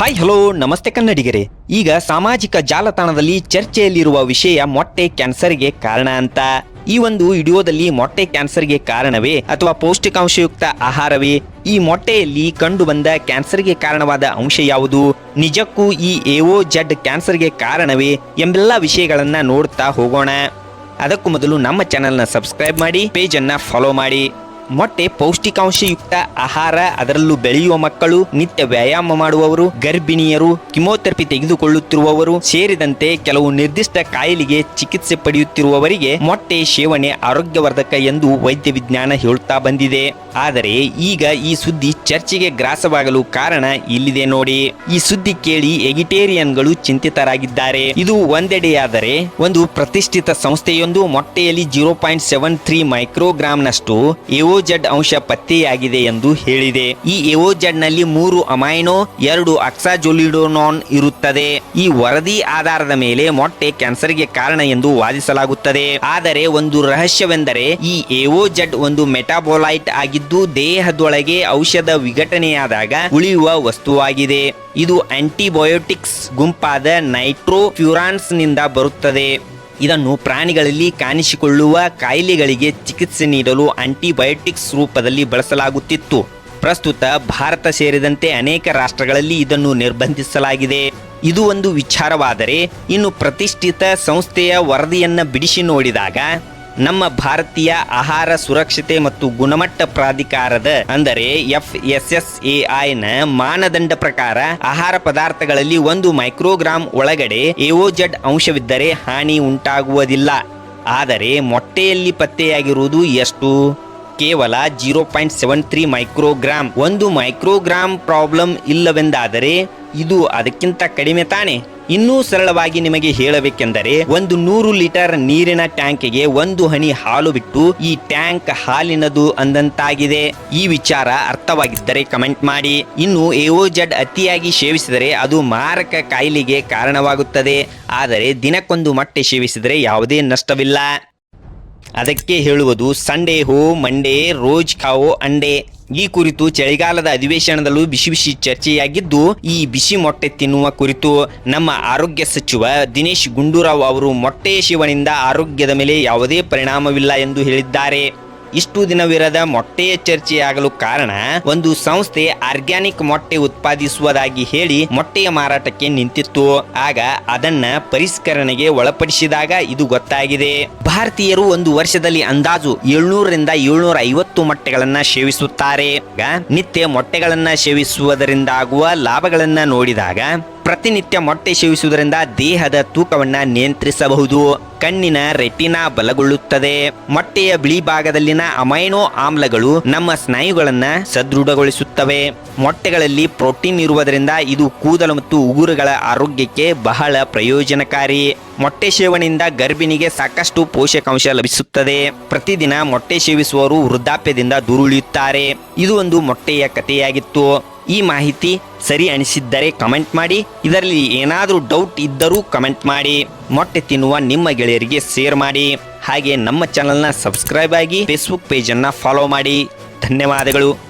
Hi, hello, ನಮಸ್ತೆ ಕನ್ನಡಿಗರೇ. ಈಗ ಸಾಮಾಜಿಕ ಜಾಲತಾಣದಲ್ಲಿ ಚರ್ಚೆಯಲ್ಲಿರುವ ವಿಷಯ ಮೊಟ್ಟೆ ಕ್ಯಾನ್ಸರ್ಗೆ ಕಾರಣ ಅಂತ. ಈ ಒಂದು ವಿಡಿಯೋದಲ್ಲಿ ಮೊಟ್ಟೆ ಕ್ಯಾನ್ಸರ್ಗೆ ಕಾರಣವೇ ಅಥವಾ ಪೌಷ್ಟಿಕಾಂಶಯುಕ್ತ ಆಹಾರವೇ? ಈ ಮೊಟ್ಟೆಯಲ್ಲಿ ಕಂಡು ಬಂದ ಕ್ಯಾನ್ಸರ್ಗೆ ಕಾರಣವಾದ ಅಂಶ ಯಾವುದು? ನಿಜಕ್ಕೂ ಈ ಎಒ ಜಡ್ ಕ್ಯಾನ್ಸರ್ಗೆ ಕಾರಣವೇ? ಎಂಬೆಲ್ಲ ವಿಷಯಗಳನ್ನ ನೋಡ್ತಾ ಹೋಗೋಣ. ಅದಕ್ಕೂ ಮೊದಲು ನಮ್ಮ ಚಾನೆಲ್ನ ಸಬ್ಸ್ಕ್ರೈಬ್ ಮಾಡಿ, ಪೇಜನ್ನು ಫಾಲೋ ಮಾಡಿ. ಮೊಟ್ಟೆ ಪೌಷ್ಟಿಕಾಂಶಯುಕ್ತ ಆಹಾರ, ಅದರಲ್ಲೂ ಬೆಳೆಯುವ ಮಕ್ಕಳು, ನಿತ್ಯ ವ್ಯಾಯಾಮ ಮಾಡುವವರು, ಗರ್ಭಿಣಿಯರು, ಕಿಮೋಥೆರಪಿ ತೆಗೆದುಕೊಳ್ಳುತ್ತಿರುವವರು ಸೇರಿದಂತೆ ಕೆಲವು ನಿರ್ದಿಷ್ಟ ಕಾಯಿಲೆಗೆ ಚಿಕಿತ್ಸೆ ಪಡೆಯುತ್ತಿರುವವರಿಗೆ ಮೊಟ್ಟೆ ಸೇವನೆ ಆರೋಗ್ಯವರ್ಧಕ ಎಂದು ವೈದ್ಯ ವಿಜ್ಞಾನ ಹೇಳುತ್ತಾ ಬಂದಿದೆ. ಆದರೆ ಈಗ ಈ ಸುದ್ದಿ ಚರ್ಚೆಗೆ ಗ್ರಾಸವಾಗಲು ಕಾರಣ ಇಲ್ಲಿದೆ ನೋಡಿ. ಈ ಸುದ್ದಿ ಕೇಳಿ ಎಗಿಟೇರಿಯನ್ಗಳು ಚಿಂತಿತರಾಗಿದ್ದಾರೆ. ಇದು ಒಂದೆಡೆಯಾದರೆ ಒಂದು ಪ್ರತಿಷ್ಠಿತ ಸಂಸ್ಥೆಯೊಂದು ಮೊಟ್ಟೆಯಲ್ಲಿ ಜೀರೋ ಪಾಯಿಂಟ್ ಸೆವೆನ್ ತ್ರೀ ಮೈಕ್ರೋಗ್ರಾಂನಷ್ಟು ಎಒಜೆಡ್ ಅಂಶ ಪತ್ತೆಯಾಗಿದೆ ಎಂದು ಹೇಳಿದೆ. ಈ ಎಒಜೆಡ್ನಲ್ಲಿ ಮೂರು ಅಮೈನೋ, ಎರಡು ಅಕ್ಸಾಜೊಲಿಡೋನಾನ್ ಇರುತ್ತದೆ. ಈ ವರದಿ ಆಧಾರದ ಮೇಲೆ ಮೊಟ್ಟೆ ಕ್ಯಾನ್ಸರ್ಗೆ ಕಾರಣ ಎಂದು ವಾದಿಸಲಾಗುತ್ತದೆ. ಆದರೆ ಒಂದು ರಹಸ್ಯವೆಂದರೆ, ಈ ಎಒಜೆಡ್ ಒಂದು ಮೆಟಾಬೋಲೈಟ್ ಆಗಿದ್ದು ದೇಹದೊಳಗೆ ಔಷಧ ವಿಘಟನೆಯಾದಾಗ ಉಳಿಯುವ ವಸ್ತುವಾಗಿದೆ. ಇದು ಆಂಟಿಬಯೋಟಿಕ್ಸ್ ಗುಂಪಾದ ನೈಟ್ರೋಫ್ಯೂರಾನ್ಸ್ನಿಂದ ಬರುತ್ತದೆ. ಇದನ್ನು ಪ್ರಾಣಿಗಳಲ್ಲಿ ಕಾಣಿಸಿಕೊಳ್ಳುವ ಕಾಯಿಲೆಗಳಿಗೆ ಚಿಕಿತ್ಸೆ ನೀಡಲು ಆಂಟಿಬಯೋಟಿಕ್ಸ್ ರೂಪದಲ್ಲಿ ಬಳಸಲಾಗುತ್ತಿತ್ತು. ಪ್ರಸ್ತುತ ಭಾರತ ಸೇರಿದಂತೆ ಅನೇಕ ರಾಷ್ಟ್ರಗಳಲ್ಲಿ ಇದನ್ನು ನಿರ್ಬಂಧಿಸಲಾಗಿದೆ. ಇದು ಒಂದು ವಿಚಾರವಾದರೆ, ಇನ್ನು ಪ್ರತಿಷ್ಠಿತ ಸಂಸ್ಥೆಯ ವರದಿಯನ್ನು ಬಿಡಿಸಿ ನೋಡಿದಾಗ ನಮ್ಮ ಭಾರತೀಯ ಆಹಾರ ಸುರಕ್ಷತೆ ಮತ್ತು ಗುಣಮಟ್ಟ ಪ್ರಾಧಿಕಾರದ, ಅಂದರೆ ಎಫ್ ಎಸ್ ಎಸ್ ಎ ನ ಮಾನದಂಡ ಪ್ರಕಾರ ಆಹಾರ ಪದಾರ್ಥಗಳಲ್ಲಿ ಒಂದು ಮೈಕ್ರೋಗ್ರಾಂ ಒಳಗಡೆ ಎಒಜೆಡ್ ಅಂಶವಿದ್ದರೆ ಹಾನಿ ಉಂಟಾಗುವುದಿಲ್ಲ. ಆದರೆ ಮೊಟ್ಟೆಯಲ್ಲಿ ಪತ್ತೆಯಾಗಿರುವುದು ಎಷ್ಟು? ಕೇವಲ zero point seven three microgram ಒಂದು ಮೈಕ್ರೋಗ್ರಾಮ್ ಪ್ರಾಬ್ಲಮ್ ಇಲ್ಲವೆಂದಾದರೆ ಇದು ಅದಕ್ಕಿಂತ ಕಡಿಮೆ ತಾನೆ? ಇನ್ನೂ ಸರಳವಾಗಿ ನಿಮಗೆ ಹೇಳಬೇಕೆಂದರೆ, ಒಂದು ನೂರು ಲೀಟರ್ ನೀರಿನ ಟ್ಯಾಂಕಿಗೆ ಒಂದು ಹನಿ ಹಾಲು ಬಿಟ್ಟು ಈ ಟ್ಯಾಂಕ್ ಹಾಲಿನದು ಅಂದಂತಾಗಿದೆ. ಈ ವಿಚಾರ ಅರ್ಥವಾಗಿದ್ದರೆ ಕಮೆಂಟ್ ಮಾಡಿ. ಇನ್ನು ಎಒಜೆಡ್ ಅತಿಯಾಗಿ ಸೇವಿಸಿದರೆ ಅದು ಮಾರಕ ಕಾಯಿಲೆಗೆ ಕಾರಣವಾಗುತ್ತದೆ. ಆದರೆ ದಿನಕ್ಕೊಂದು ಮೊಟ್ಟೆ ಸೇವಿಸಿದರೆ ಯಾವುದೇ ನಷ್ಟವಿಲ್ಲ. ಅದಕ್ಕೆ ಹೇಳುವುದು, ಸಂಡೇ ಹೋ, ಮಂಡೇ, ರೋಜ್ ಖಾವೋ, ಅಂಡೇ. ಈ ಕುರಿತು ಚಳಿಗಾಲದ ಅಧಿವೇಶನದಲ್ಲೂ ಬಿಸಿ ಬಿಸಿ ಚರ್ಚೆಯಾಗಿದ್ದು, ಈ ಬಿಸಿ ಮೊಟ್ಟೆ ತಿನ್ನುವ ಕುರಿತು ನಮ್ಮ ಆರೋಗ್ಯ ಸಚಿವ ದಿನೇಶ್ ಗುಂಡೂರಾವ್ ಅವರು ಮೊಟ್ಟೆ ಶಿವನಿಂದ ಆರೋಗ್ಯದ ಮೇಲೆ ಯಾವುದೇ ಪರಿಣಾಮವಿಲ್ಲ ಎಂದು ಹೇಳಿದ್ದಾರೆ. ಇಷ್ಟು ದಿನವಿರದ ಮೊಟ್ಟೆಯ ಚರ್ಚೆಯಾಗಲು ಕಾರಣ ಒಂದು ಸಂಸ್ಥೆ ಆರ್ಗ್ಯಾನಿಕ್ ಮೊಟ್ಟೆ ಉತ್ಪಾದಿಸುವುದಾಗಿ ಹೇಳಿ ಮೊಟ್ಟೆಯ ಮಾರಾಟಕ್ಕೆ ನಿಂತಿತ್ತು. ಆಗ ಅದನ್ನ ಪರಿಷ್ಕರಣೆಗೆ ಒಳಪಡಿಸಿದಾಗ ಇದು ಗೊತ್ತಾಗಿದೆ. ಭಾರತೀಯರು ಒಂದು ವರ್ಷದಲ್ಲಿ ಅಂದಾಜು ಏಳ್ನೂರರಿಂದ ಏಳ್ನೂರ ಐವತ್ತು ಮೊಟ್ಟೆಗಳನ್ನ ಸೇವಿಸುತ್ತಾರೆ. ನಿತ್ಯ ಮೊಟ್ಟೆಗಳನ್ನ ಸೇವಿಸುವುದರಿಂದ ಆಗುವ ಲಾಭಗಳನ್ನ ನೋಡಿದಾಗ ಪ್ರತಿನಿತ್ಯ ಮೊಟ್ಟೆ ಸೇವಿಸುವುದರಿಂದ ದೇಹದ ತೂಕವನ್ನು ನಿಯಂತ್ರಿಸಬಹುದು. ಕಣ್ಣಿನ ರೆಟಿನಾ ಬಲಗೊಳ್ಳುತ್ತದೆ. ಮೊಟ್ಟೆಯ ಬಿಳಿ ಭಾಗದಲ್ಲಿನ ಅಮೈನೋ ಆಮ್ಲಗಳು ನಮ್ಮ ಸ್ನಾಯುಗಳನ್ನ ಸದೃಢಗೊಳಿಸುತ್ತವೆ. ಮೊಟ್ಟೆಗಳಲ್ಲಿ ಪ್ರೋಟೀನ್ ಇರುವುದರಿಂದ ಇದು ಕೂದಲು ಮತ್ತು ಉಗುರುಗಳ ಆರೋಗ್ಯಕ್ಕೆ ಬಹಳ ಪ್ರಯೋಜನಕಾರಿ. ಮೊಟ್ಟೆ ಸೇವನೆಯಿಂದ ಗರ್ಭಿಣಿಗೆ ಸಾಕಷ್ಟು ಪೋಷಕಾಂಶ ಲಭಿಸುತ್ತದೆ. ಪ್ರತಿದಿನ ಮೊಟ್ಟೆ ಸೇವಿಸುವವರು ವೃದ್ಧಾಪ್ಯದಿಂದ ದೂರುಳಿಯುತ್ತಾರೆ. ಇದು ಒಂದು ಮೊಟ್ಟೆಯ ಕಥೆಯಾಗಿತ್ತು. ಈ ಮಾಹಿತಿ ಸರಿ ಅನಿಸಿದ್ದರೆ ಕಮೆಂಟ್ ಮಾಡಿ. ಇದರಲ್ಲಿ ಏನಾದರೂ ಡೌಟ್ ಇದ್ದರೂ ಕಮೆಂಟ್ ಮಾಡಿ. ಮೊಟ್ಟೆ ತಿನ್ನುವ ನಿಮ್ಮ ಗೆಳೆಯರಿಗೆ ಶೇರ್ ಮಾಡಿ. ಹಾಗೆ ನಮ್ಮ ಚಾನಲ್ನ ಸಬ್ಸ್ಕ್ರೈಬ್ ಆಗಿ ಫೇಸ್ಬುಕ್ ಪೇಜನ್ನು ಫಾಲೋ ಮಾಡಿ. ಧನ್ಯವಾದಗಳು.